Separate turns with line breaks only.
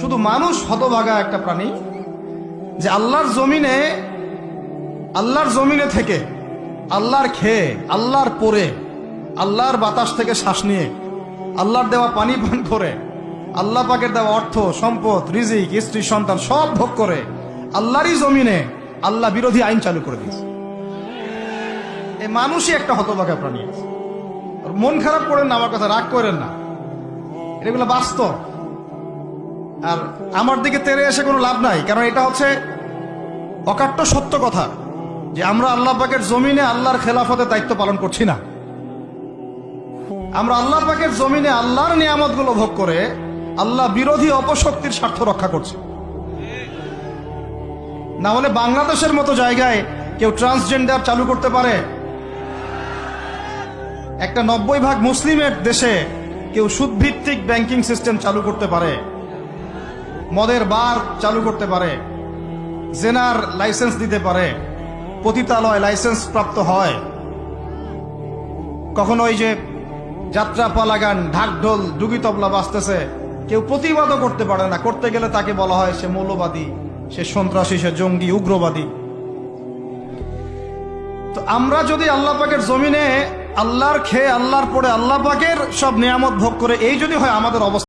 শুধু মানুষ হতভাগা একটা প্রাণী যে আল্লাহর জমিনে আল্লাহর জমিনে থেকে, আল্লাহর খেয়ে, আল্লাহর পরে আল্লাহর বাতাস থেকে শ্বাস নিয়ে, আল্লাহর দেওয়া পানি পান করে, আল্লাহ পাকের দেওয়া অর্থ, সম্পদ, রিজিক, স্ত্রী, সন্তান সব ভোগ করে, আল্লাহরই জমিনে আল্লাহ বিরোধী আইন চালু করে দিয়েছে। এই মানুষই একটা হতভাগা প্রাণী। মন খারাপ করেন না, আমার কথা রাগ করেন না। এগুলো বাস্তব। আর আমার দিকে তেরে এসে কোনো লাভ নাই, কারণ এটা হচ্ছে অকাট্য সত্য কথা যে আমরা আল্লাহ পাকের জমিনে আল্লাহর খেলাফতে দায়িত্ব পালন করছি না। আমরা আল্লাহ পাকের জমিনে আল্লাহর নিয়ামতগুলো ভোগ করে আল্লাহ বিরোধী অপশক্তির স্বার্থ রক্ষা করছে। না হলে বাংলাদেশের মতো জায়গায় কেউ ট্রান্সজেন্ডার চালু করতে পারে। একটা নব্বই ভাগ মুসলিমের দেশে কেউ সুদভিত্তিক ব্যাংকিং সিস্টেম চালু করতে পারে। মদের বার চালু করতে পারে, জেনার লাইসেন্স দিতে পারে, পতিতালয় লাইসেন্স প্রাপ্ত হয়। কখনো ওই যে যাত্রা পালাগান ঢাকঢোল ডুগি তবলা বাজতেছে, কেউ প্রতিবাদও করতে পারে না। করতে গেলে তাকে বলা হয় সে মৌলবাদী, সে সন্ত্রাসী, সে জঙ্গি, উগ্রবাদী। তো আমরা যদি আল্লাহ পাকের জমিনে আল্লাহর খেয়ে আল্লাহর পরে আল্লাহ পাকের সব নিয়ামত ভোগ করে, এই যদি হয় আমাদের অবস্থা